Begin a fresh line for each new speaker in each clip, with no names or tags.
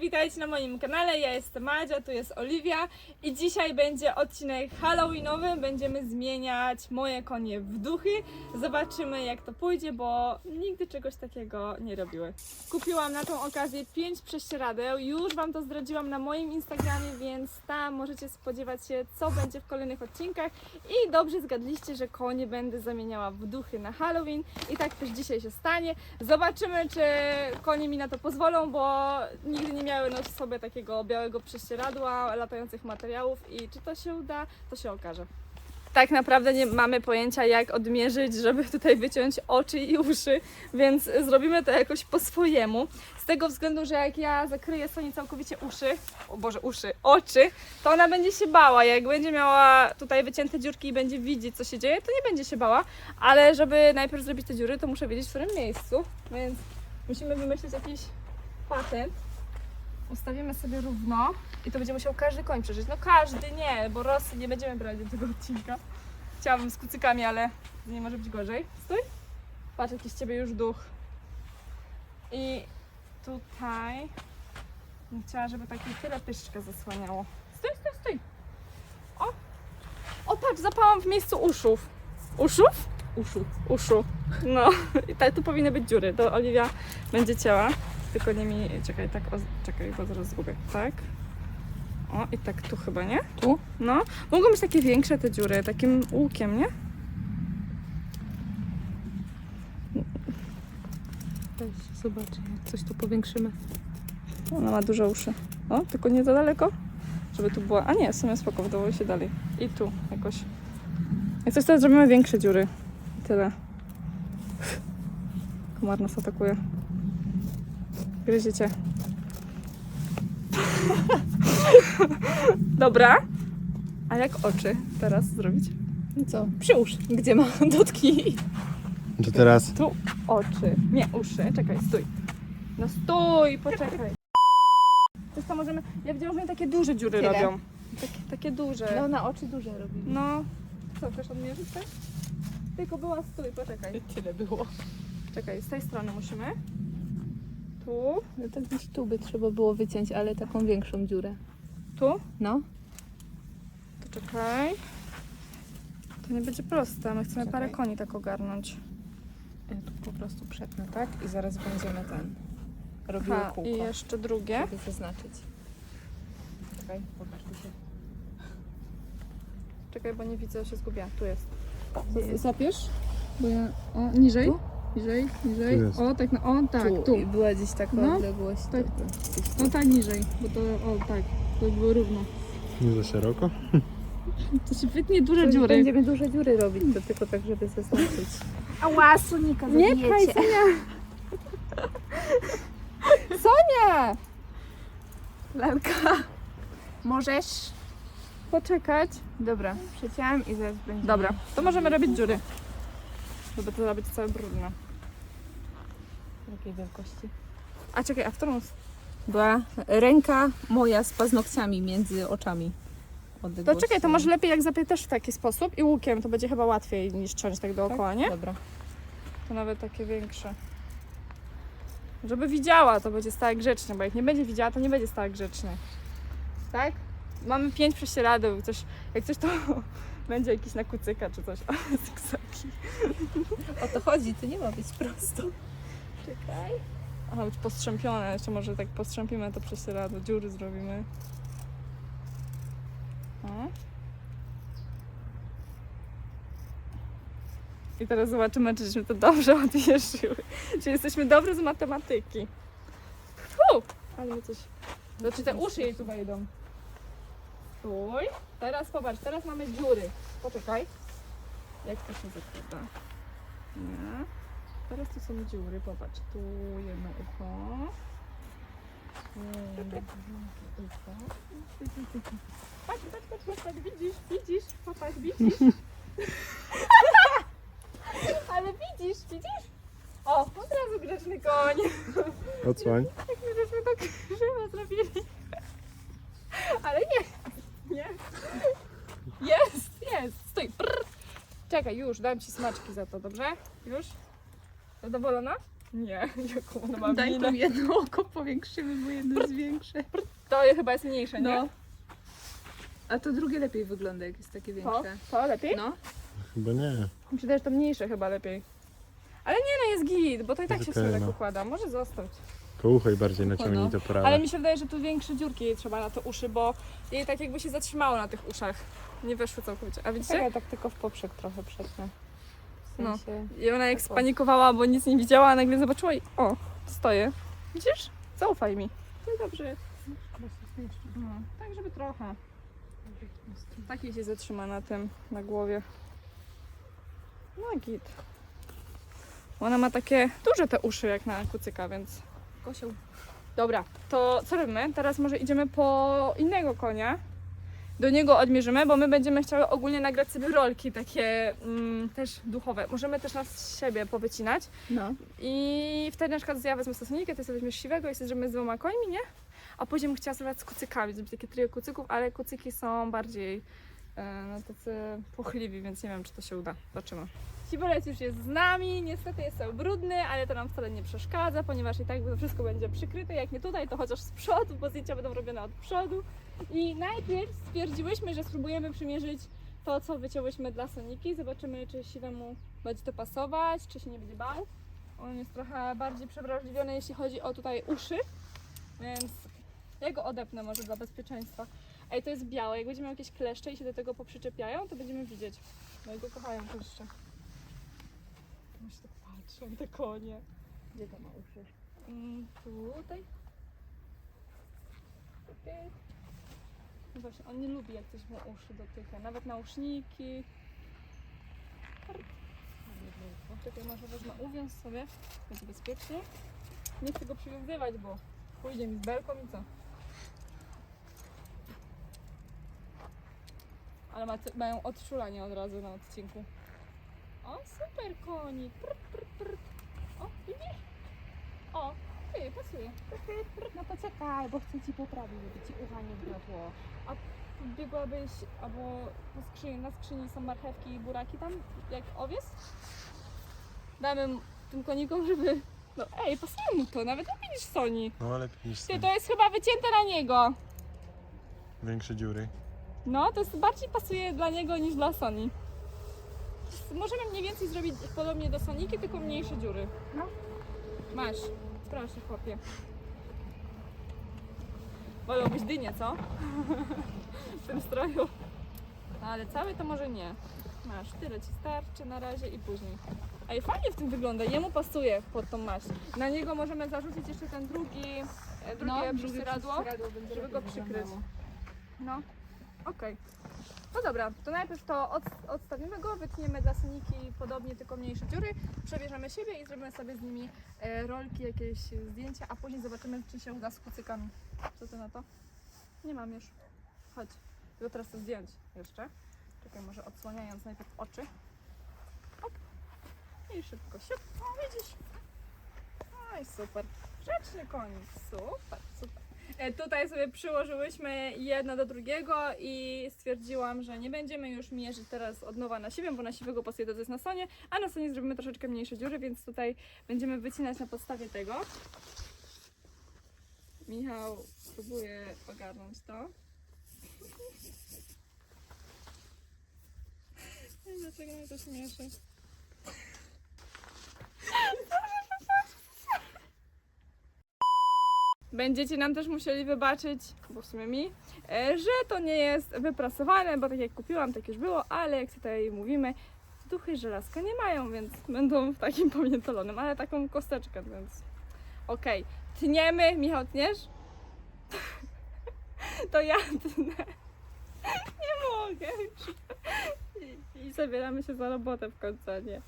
Witajcie na moim kanale. Ja jestem Madzia, tu jest Oliwia i dzisiaj będzie odcinek Halloweenowy. Będziemy zmieniać moje konie w duchy. Zobaczymy jak to pójdzie, bo nigdy czegoś takiego nie robiły. Kupiłam na tą okazję 5 prześcieradeł. Już Wam to zdradziłam na moim Instagramie, więc tam możecie spodziewać się co będzie w kolejnych odcinkach. I dobrze zgadliście, że konie będę zamieniała w duchy na Halloween i tak też dzisiaj się stanie. Zobaczymy, czy konie mi na to pozwolą, bo nigdy nie miały na sobie takiego białego prześcieradła, latających materiałów i czy to się uda, to się okaże. Tak naprawdę nie mamy pojęcia, jak odmierzyć, żeby tutaj wyciąć oczy i uszy, więc zrobimy to jakoś po swojemu. Z tego względu, że jak ja zakryję Soni całkowicie uszy, o Boże, uszy, oczy, to ona będzie się bała. Jak będzie miała tutaj wycięte dziurki i będzie widzieć, co się dzieje, to nie będzie się bała, ale żeby najpierw zrobić te dziury, to muszę wiedzieć, w którym miejscu, więc musimy wymyślić jakiś patent. Ustawimy sobie równo i to będzie musiał każdy koń przeżyć. No każdy nie, bo Rosy nie będziemy brać do tego odcinka. Chciałabym z kucykami, ale nie może być gorzej. Stój. Patrz, jakiś z ciebie już duch. I tutaj bym chciała, żeby takie tyle pyszczka zasłaniało. Stój, stój, stój. O! O, patrz, zapałam w miejscu uszów. Uszów?
Uszu.
Uszu. No, i tak tu powinny być dziury. To Oliwia będzie cięła. Tylko nie mi. Czekaj, tak. O, czekaj, bo zaraz zgubię. Tak. O, i tak tu chyba, nie?
Tu?
No. Mogą być takie większe te dziury, takim łukiem, nie?
Weź, zobacz, jak coś tu powiększymy.
Ona ma duże uszy. O, tylko nie za daleko. Żeby tu była. A nie, w sumie spoko, wydawało się dalej. I tu jakoś. Jak coś teraz zrobimy większe dziury. I tyle. Komar nas atakuje. Gryzie cię. Dobra. A jak oczy teraz zrobić?
No co? Przyłóż. Gdzie ma dotki?
To teraz
Tu oczy. Nie, uszy. Czekaj, stój. No stój, poczekaj. To tam możemy. Ja widziałam, że oni takie duże dziury
Tyle.
robią. Takie, takie duże.
No na oczy duże robili.
No. Co, chcesz odmierzyć tak? Tylko była stój, poczekaj.
Tyle było.
Czekaj, z tej strony musimy. Tu,
No to gdzieś tu by trzeba było wyciąć, ale taką większą dziurę.
tu.
No.
To czekaj. To nie będzie proste. My chcemy
Czekaj.
parę koni tak ogarnąć.
Ja tu po prostu przetnę, tak? I zaraz będziemy ten robiły
Ha,
kółko,
i jeszcze drugie.
żeby zaznaczyć. Czekaj, pokaż tu się.
Czekaj, bo nie widzę, się zgubiła. Tu jest.
Zapiesz? Bo ja. O, niżej.
Tu?
Niżej, niżej.
Tu jest.
O, tak, no, o, tak, tu.
I była gdzieś taka
No,
odległość.
tak.
Gdzieś.
No tak niżej, bo to, o, tak, to było równo.
nie za szeroko.
To się wytnie duże
To
dziury.
Będziemy duże dziury robić, to tylko tak, żeby zaznaczyć.
Ała, Sonika,
Nie pchaj, Sonia!
Sonia!
Lalka. Możesz?
Poczekać.
Dobra, przecięłam i zaraz będzie.
Dobra, to możemy robić dziury. Żeby to robić całe brudne.
Jakiej wielkości?
A czekaj, a w którą
Była ręka moja z paznokciami między oczami.
To czekaj, to może lepiej jak też w taki sposób i łukiem, to będzie chyba łatwiej niż ciąć tak dookoła, nie?
Dobra.
To nawet takie większe. Żeby widziała, to będzie stała grzecznie, bo jak nie będzie widziała, to nie będzie stała grzecznie. Tak? Mamy pięć prześcieradeł, coś, jak coś to będzie jakiś na kucyka czy coś. O, zygzaki.
O to chodzi, to nie ma być prosto.
Czekaj. Aha, być postrzępione, jeszcze może tak postrzępimy to prześcieradło, dziury zrobimy. O. I teraz zobaczymy, czy żeśmy to dobrze odmierzyły. Czy jesteśmy dobre z matematyki. Fu! Ale coś... Znaczy te uszy jej tu wejdą. Stój. Teraz popatrz, teraz mamy dziury. Poczekaj. Jak to się zakłada? Nie. Teraz tu są dziury, popatrz. Tu jedno ucho. Tu jedno ucho. Patrz, patrz, patrz, patrz, patrz, widzisz, widzisz, popatrz, widzisz. Ale widzisz, widzisz? O, od razu grzeczny koń.
Odsłań.
Jak my żeśmy tak krzywo zrobili. Ale nie, nie. Jest, jest, stój. Brr. Czekaj, już, dam ci smaczki za to, dobrze? Już? Zadowolona? Nie, jaką ona ma
Daj
minę.
to jedno oko powiększymy, bo jedno jest większe.
To chyba jest mniejsze, nie?
No. A to drugie lepiej wygląda, jak jest takie
To?
większe.
To lepiej?
No.
Chyba nie.
Mi się to mniejsze chyba lepiej. Ale nie no, jest git, bo to i tak się
Okej,
sobie tak
no.
układa. Może zostać.
Kołuchaj bardziej naciągnij
no.
to prawe.
Ale mi się wydaje, że tu większe dziurki jej trzeba na te uszy, bo jej tak jakby się zatrzymało na tych uszach. Nie weszły całkowicie. A widzicie?
ja tak tylko w poprzek trochę przetnę. W
No.
sensie...
I ona jak
Tak
spanikowała, bo nic nie widziała, a nagle zobaczyła i o, stoję. Widzisz? Zaufaj mi. No dobrze. No, tak, żeby trochę. Tak jej się zatrzyma na tym, na głowie. No git. Ona ma takie duże te uszy jak na kucyka, więc Dobra, to co robimy? Teraz może idziemy po innego konia. Do niego odmierzymy, bo my będziemy chciały ogólnie nagrać sobie rolki takie mm, też duchowe. Możemy też nas siebie powycinać.
No.
I wtedy na przykład ja wezmę stosownikę, ty sobie weźmiesz siwego i sobie zrobimy z dwoma końmi, nie? A później bym chciała zrobić z kucykami, zrobić takie trio kucyków, ale kucyki są bardziej no, tacy płochliwi, więc nie wiem, czy to się uda. Zobaczymy. Sibolec już jest z nami, niestety jest cały brudny, ale to nam wcale nie przeszkadza, ponieważ i tak wszystko będzie przykryte, jak nie tutaj, to chociaż z przodu, bo zdjęcia będą robione od przodu. I najpierw stwierdziłyśmy, że spróbujemy przymierzyć to, co wycięłyśmy dla Soniki. Zobaczymy, czy siwemu będzie to pasować, czy się nie będzie bał. On jest trochę bardziej przewrażliwiony, jeśli chodzi o tutaj uszy, więc ja go odepnę może dla bezpieczeństwa. Ej, to jest białe. Jak będziemy jakieś kleszcze i się do tego poprzyczepiają, to będziemy widzieć. No i go kochają kleszcze. Ja się tak patrzą, te konie. Gdzie to ma uszy? Mm, tutaj. Tutaj. No właśnie, on nie lubi jak coś mu uszy dotyka. Nawet nauszniki. Czekaj, może wezmę uwiąz sobie. Będzie bezpiecznie. Nie chcę go przywiązywać, bo pójdzie mi z belką i co? Ale ma, mają odczulanie od razu na odcinku. O, super konik. Prr, prr, prr. O, widzisz? O, ty, pasuje. Prr, prr, prr.
No poczekaj, bo chcę ci poprawić, żeby ci ucha nie wgniotło.
Biegłabyś albo po skrzyni, na skrzyni są marchewki i buraki tam, jak owiec? Damy tym konikom, żeby... No ej, pasuje mu to, nawet lepiej niż Sony.
No lepiej niż
Ty, to jest chyba wycięte na niego.
Większe dziury.
No, to jest bardziej pasuje dla niego niż dla Sony. Możemy mniej więcej zrobić podobnie do Soniki, tylko mniejsze dziury.
No.
Masz. Proszę, chłopie. Wolałbyś dynię, co? w tym stroju. No, ale cały to może nie. Masz, tyle ci starczy na razie i później. Ej, fajnie w tym wygląda, jemu pasuje pod tą maść. Na niego możemy zarzucić jeszcze ten drugi, e, drugie prześcieradło.
będzie
żeby go przykryć. No, okej. No dobra, to najpierw to od, odstawimy go, wytniemy dla Soniki podobnie, tylko mniejsze dziury, przebierzemy siebie i zrobimy sobie z nimi e, rolki, jakieś zdjęcia, a później zobaczymy, czy się uda z kucykami. Co ty na to? Nie mam już. Chodź, tylko teraz to zdjąć jeszcze. Czekaj, może odsłaniając najpierw oczy. Op. I szybko siup. O, widzisz? Oj, super. Grzeczny konik. Super, super. E, Tutaj sobie przyłożyłyśmy jedno do drugiego i stwierdziłam, że nie będziemy już mierzyć teraz od nowa na siebie, bo na siwego pasuje to, jest na sonie, a na sonie zrobimy troszeczkę mniejsze dziury, więc tutaj będziemy wycinać na podstawie tego. Michał próbuje ogarnąć to. Dlaczego mnie to śmieszy? Będziecie nam też musieli wybaczyć, bo w sumie mi, e, że to nie jest wyprasowane, bo tak jak kupiłam, tak już było, ale jak tutaj mówimy, duchy żelazka nie mają, więc będą w takim pamiętolonym, ale taką kosteczkę, więc okej. Tniemy, Michał, tniesz? To ja tnę. Nie mogę. I, zabieramy się za robotę w końcu, nie.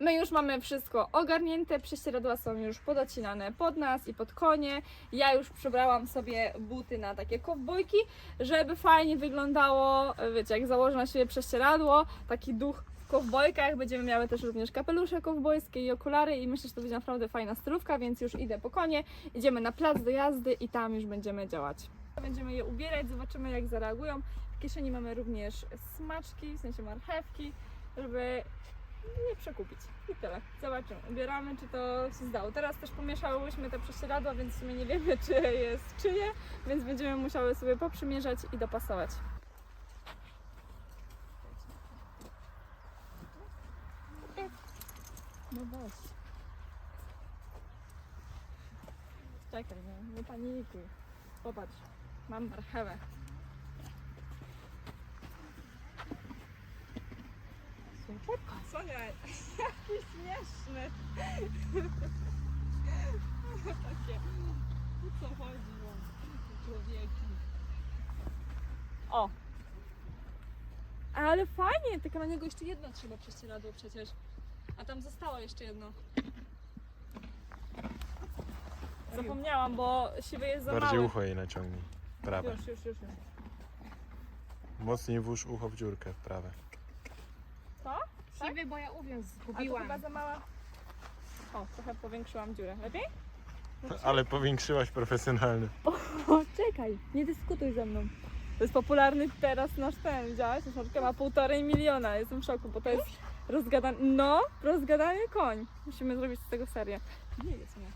My już mamy wszystko ogarnięte, prześcieradła są już podocinane pod nas i pod konie. Ja już przebrałam sobie buty na takie kowbojki, żeby fajnie wyglądało, wiecie, jak założę na siebie prześcieradło, taki duch kowbojkach. Będziemy miały też również kapelusze kowbojskie i okulary i myślę, że to będzie naprawdę fajna stylówka, więc już idę po konie. Idziemy na plac do jazdy i tam już będziemy działać. Będziemy je ubierać, zobaczymy jak zareagują. W kieszeni mamy również smaczki, w sensie marchewki, żeby nie przekupić. I tyle. Zobaczymy. Ubieramy, czy to się zdało. Teraz też pomieszałyśmy te prześcieradła, więc w sumie nie wiemy, czy jest czyje, więc będziemy musiały sobie poprzymierzać i dopasować. No weź. Czekaj, no, nie panikuj. Popatrz, mam marchewę. Super. Sonia, jaki śmieszny. Takie, o co chodzi wam, człowieki? O! Ale fajnie, tylko na niego jeszcze jedno trzeba prześcieradło przecież. A tam zostało jeszcze jedno. Zapomniałam, bo siwy jest za
Bardziej
mały.
ucho jej naciągnij. Prawe.
Już, już, już, już.
Mocniej włóż ucho w dziurkę w prawe.
Co?
Siwy, bo ja uwiąz
A to
zgubiłam.
chyba za mała. O, trochę powiększyłam dziurę. Lepiej?
Ale powiększyłaś profesjonalny.
O, czekaj, nie dyskutuj ze mną. To jest popularny teraz nasz ten, widziałaś? Szarka ma półtorej miliona, jestem w szoku, bo to jest rozgadany, no, rozgadany koń. Musimy zrobić z tego serię. Nie co nie.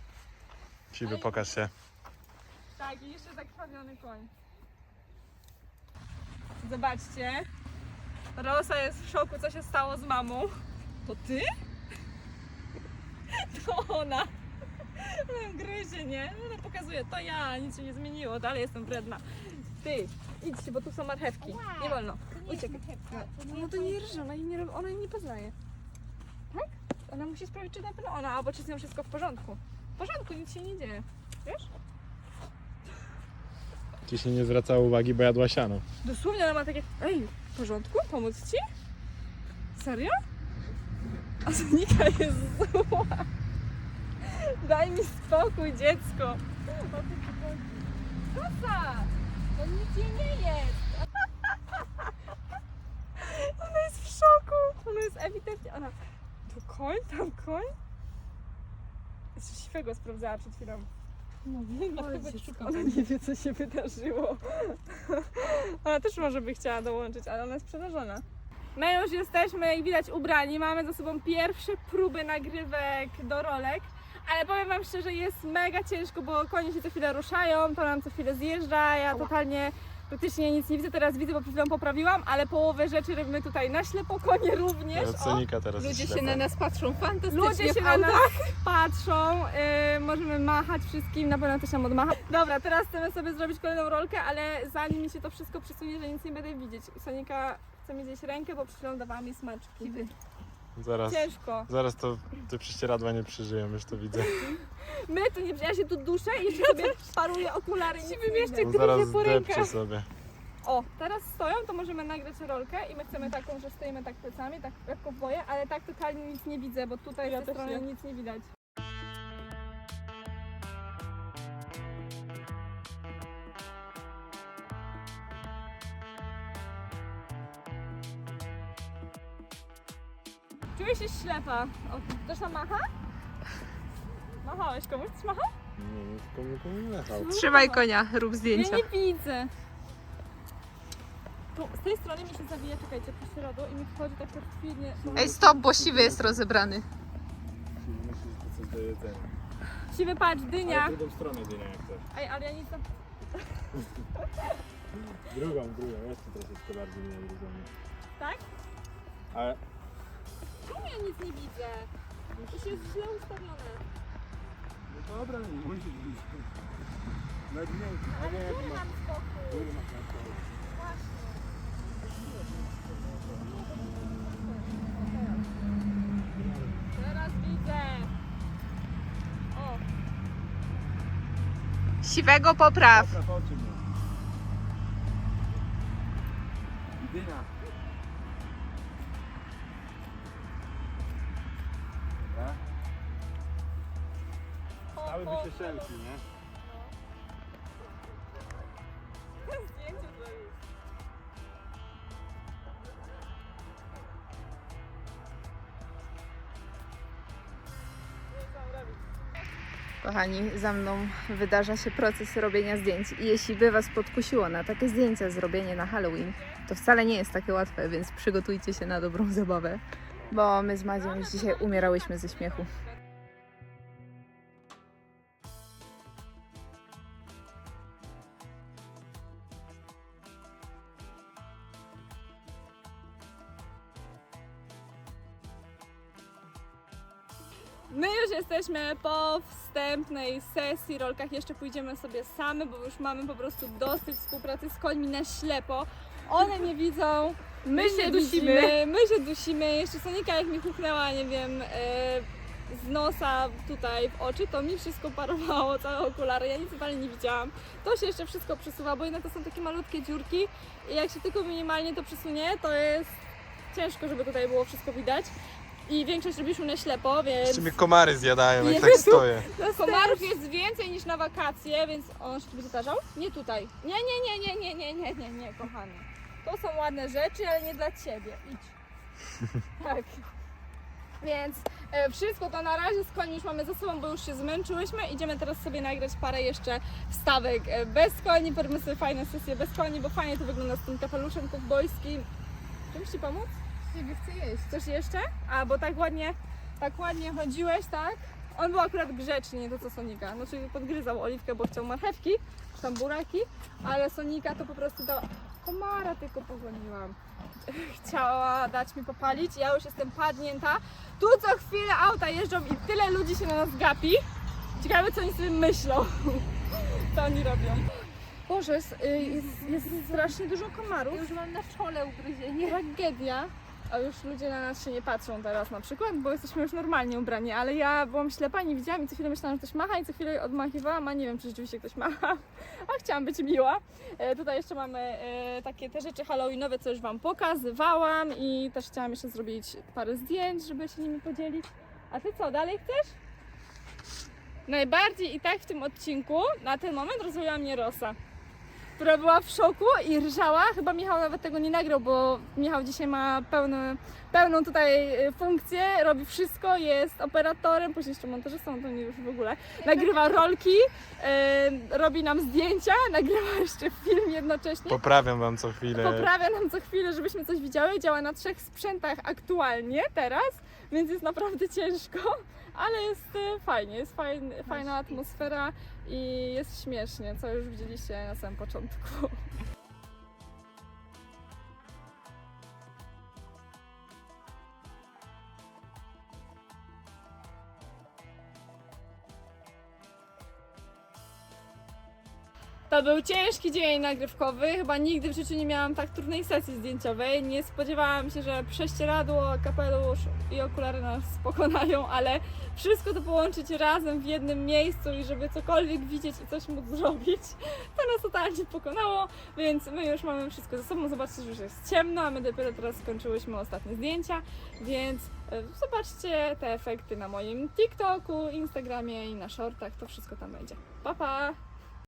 Siwy, pokaż się.
Tak, i jeszcze zakrwawiony koń. Zobaczcie. Rosa jest w szoku, co się stało z mamą. To ty? To ona. Gryzie, nie? Ona pokazuje, to ja, nic się nie zmieniło, dalej jestem wredna. Ty, idźcie, bo tu są marchewki. Nie wolno. Uciekaj. No to nie rży, ona jej nie, ona jej nie poznaje. Tak? Ona musi sprawić, czy na pewno ona, albo czy z nią wszystko w porządku. W porządku, nic się nie dzieje. Wiesz?
Ci się nie zwracało uwagi, bo jadła siano.
Dosłownie ona ma takie, ej, w porządku? Pomóc ci? Serio? A Sonika jest zła. Daj mi spokój, dziecko. Kosa! To nic jej nie jest. Ona jest w szoku. Ona jest ewidentnie, ona... Tu koń, tam koń? Jeszcze siwego sprawdzała przed chwilą. No wiem, Ona nie wie, co się wydarzyło. Ona też może by chciała dołączyć, ale ona jest przerażona. My już jesteśmy, jak widać, ubrani. Mamy za sobą pierwsze próby nagrywek do rolek. Ale powiem Wam szczerze, jest mega ciężko, bo konie się co chwilę ruszają, to nam co chwilę zjeżdża. Ja totalnie praktycznie nic nie widzę. Teraz widzę, bo przed chwilą poprawiłam, ale połowę rzeczy robimy tutaj na ślepo, konie również.
Od
O.
Sonika teraz
Ludzie się
ślepa.
na nas patrzą fantastycznie
Ludzie się
w
na
autach.
nas patrzą, yy, możemy machać wszystkim, na pewno też nam odmacha. Dobra, teraz chcemy sobie zrobić kolejną rolkę, ale zanim mi się to wszystko przesunie, że nic nie będę widzieć. Sonika chce mi zjeść rękę, bo przed chwilą dawała mi smaczki.
Zaraz,
Ciężko.
zaraz to te prześcieradła nie przeżyją, już to widzę.
My tu nie, ja się tu duszę i jeszcze sobie paruję okulary. i nic nie
jeszcze
widzę.
No zaraz
po rękach.
zdepczę sobie.
O, teraz stoją, to możemy nagrać rolkę i my chcemy taką, że stoimy tak plecami, tak jak kowboje, ale tak totalnie nic nie widzę, bo tutaj z tej strony nic nie widać. Czuję się ślepa. O, też tam macha? Machałeś komuś? Ktoś machał?
Nie, nie, tylko nikomu nie lechał.
Trzymaj konia, rób
Ja
zdjęcia.
nie widzę. Tu, z tej strony mi się zawija, czekajcie, prześrodło i mi wchodzi tak perfidnie.
Ej, stop, bo siwy jest rozebrany.
Myślisz, że to coś do jedzenia.
Siwy patrz, dynia.
drugą stronę dynia jak chcesz.
Ej, ale ja nic tam...
Drugą, drugą, jeszcze troszeczkę bardziej nie odgryzamy.
Tak?
Ale
Czemu ja nic nie widzę? To się jest źle ustawione.
Dobra, nie musisz iść. Na dnie, dnie jak
Mam spokój. Teraz widzę. O,
Siwego popraw.
Dobra. Się szelki, nie?
Zdjęcie zrobić.
Kochani, za mną wydarza się proces robienia zdjęć i jeśli by Was podkusiło na takie zdjęcia zrobienie na Halloween, to wcale nie jest takie łatwe, więc przygotujcie się na dobrą zabawę. bo my z Madzią już dzisiaj umierałyśmy ze śmiechu.
Jesteśmy po wstępnej sesji rolkach, jeszcze pójdziemy sobie same, bo już mamy po prostu dosyć współpracy z końmi na ślepo. One nie widzą, my, się dusimy.
dusimy.
my się dusimy. Jeszcze Sonika jak mi huknęła, nie wiem, e, z nosa tutaj w oczy, to mi wszystko parowało, całe okulary, ja nic totalnie nie widziałam. To się jeszcze wszystko przesuwa, bo jednak to są takie malutkie dziurki i jak się tylko minimalnie to przesunie, to jest ciężko, żeby tutaj było wszystko widać. I większość robiliśmy na ślepo, więc...
Jeszcze mnie komary zjadają, jak tak
Jezu.
stoję.
Komarów jest więcej niż na wakacje, więc on się tu będzie zdarzał? Nie tutaj. Nie, nie, nie, nie, nie, nie, nie, nie, nie, kochany. To są ładne rzeczy, ale nie dla ciebie. Idź. Tak. Więc e, wszystko to na razie z koni już mamy za sobą, bo już się zmęczyłyśmy. Idziemy teraz sobie nagrać parę jeszcze wstawek e, bez koni. Porobimy sobie fajne sesje bez koni, bo fajnie to wygląda z tym kapeluszem kowbojskim. Czymś Ci pomóc?
Nie chcę jeść.
Coś jeszcze? A, bo tak ładnie, tak ładnie chodziłeś, tak? On był akurat grzeczny, nie to co Sonika. No czyli podgryzał oliwkę, bo chciał marchewki, czy tam buraki, ale Sonika to po prostu dała... Komara tylko pogoniłam. Chciała dać mi popalić, ja już jestem padnięta. Tu co chwilę auta jeżdżą i tyle ludzi się na nas gapi. Ciekawe co oni sobie myślą. Co oni robią. Boże, jest, y, jest, jest strasznie dużo komarów.
Już mam na czole ugryzienie.
Tragedia. A już ludzie na nas się nie patrzą teraz na przykład, bo jesteśmy już normalnie ubrani, ale ja byłam ślepa, nie widziałam i co chwilę myślałam, że ktoś macha i co chwilę odmachiwałam, a nie wiem, czy rzeczywiście ktoś macha. A chciałam być miła. E, tutaj jeszcze mamy e, takie te rzeczy halloweenowe, co już Wam pokazywałam i też chciałam jeszcze zrobić parę zdjęć, żeby się nimi podzielić. A Ty co, dalej chcesz? Najbardziej i tak w tym odcinku na ten moment rozwoiła mnie Rosa która była w szoku i rżała. Chyba Michał nawet tego nie nagrał, bo Michał dzisiaj ma pełny, pełną tutaj y, funkcję, robi wszystko, jest operatorem, później jeszcze montażystą, to nie już w ogóle. Nagrywa rolki, y, robi nam zdjęcia, nagrywa jeszcze film jednocześnie.
Poprawiam wam co chwilę.
Poprawia nam co chwilę, żebyśmy coś widziały. Działa na trzech sprzętach aktualnie teraz, więc jest naprawdę ciężko, ale jest e, fajnie, jest fajny, fajna atmosfera i jest śmiesznie, co już widzieliście na samym początku. To był ciężki dzień nagrywkowy. Chyba nigdy w życiu nie miałam tak trudnej sesji zdjęciowej. Nie spodziewałam się, że prześcieradło, kapelusz i okulary nas pokonają, ale wszystko to połączyć razem w jednym miejscu i żeby cokolwiek widzieć i coś móc zrobić, to nas totalnie pokonało, więc my już mamy wszystko ze sobą. Zobaczcie, że już jest ciemno, a my dopiero teraz skończyłyśmy ostatnie zdjęcia, więc e, zobaczcie te efekty na moim TikToku, Instagramie i na shortach. To wszystko tam będzie. Pa, pa!